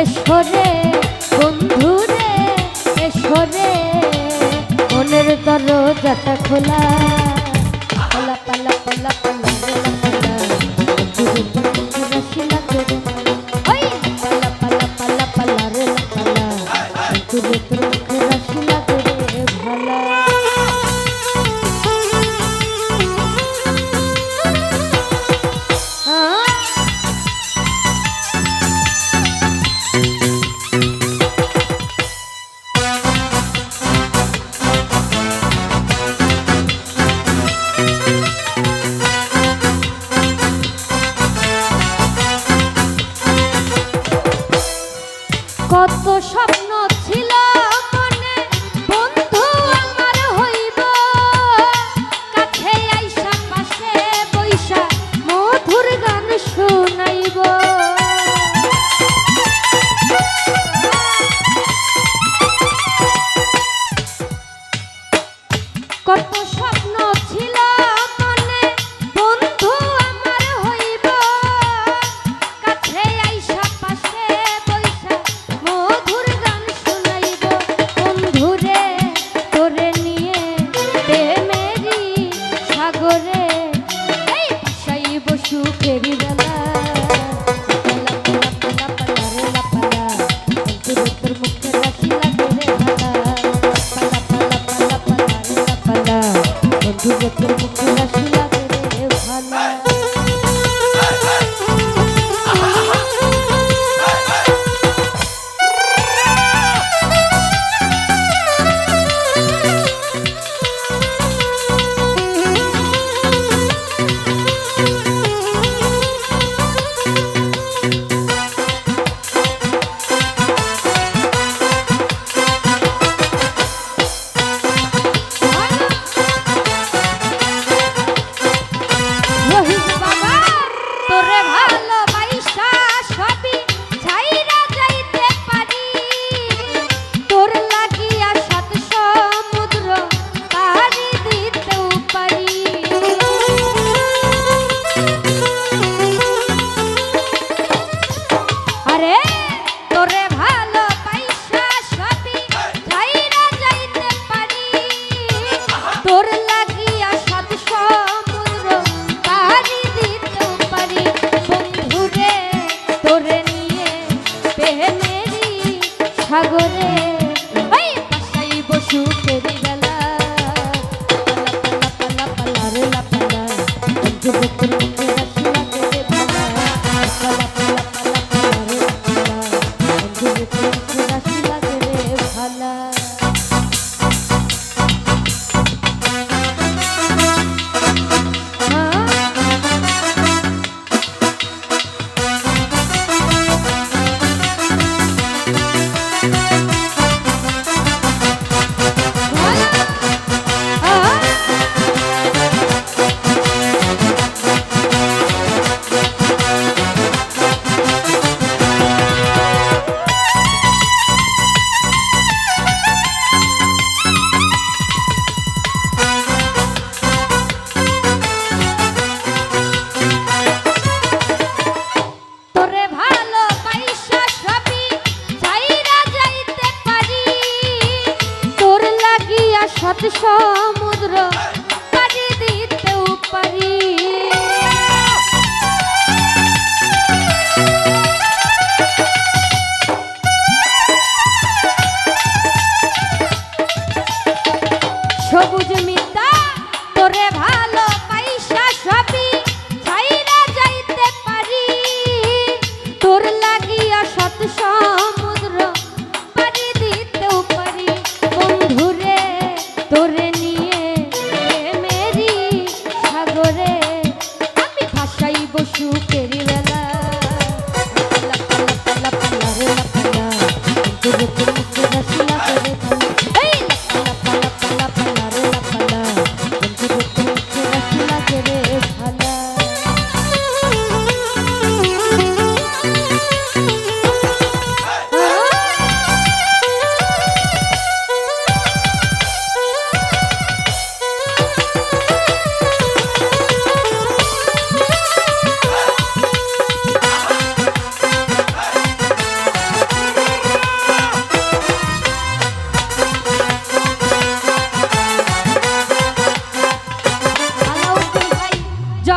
এসরে বন্ধু রে এসরে মনের তর যাটা খোলা পালা পালা পালা পালা কত সব মধুর মুখে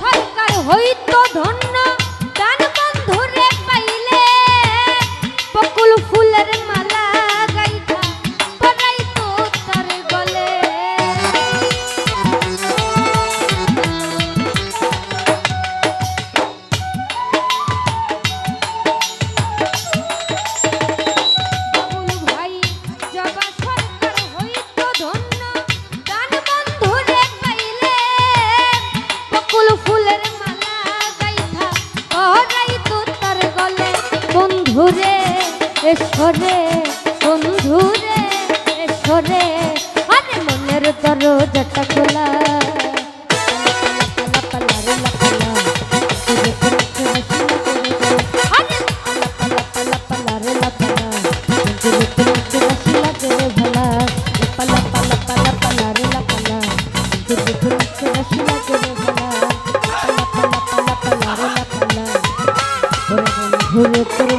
সরকার হইতো ধন্য। সরে বন্ধু রে সরে আরে মনের দরজাটা খোলা Look at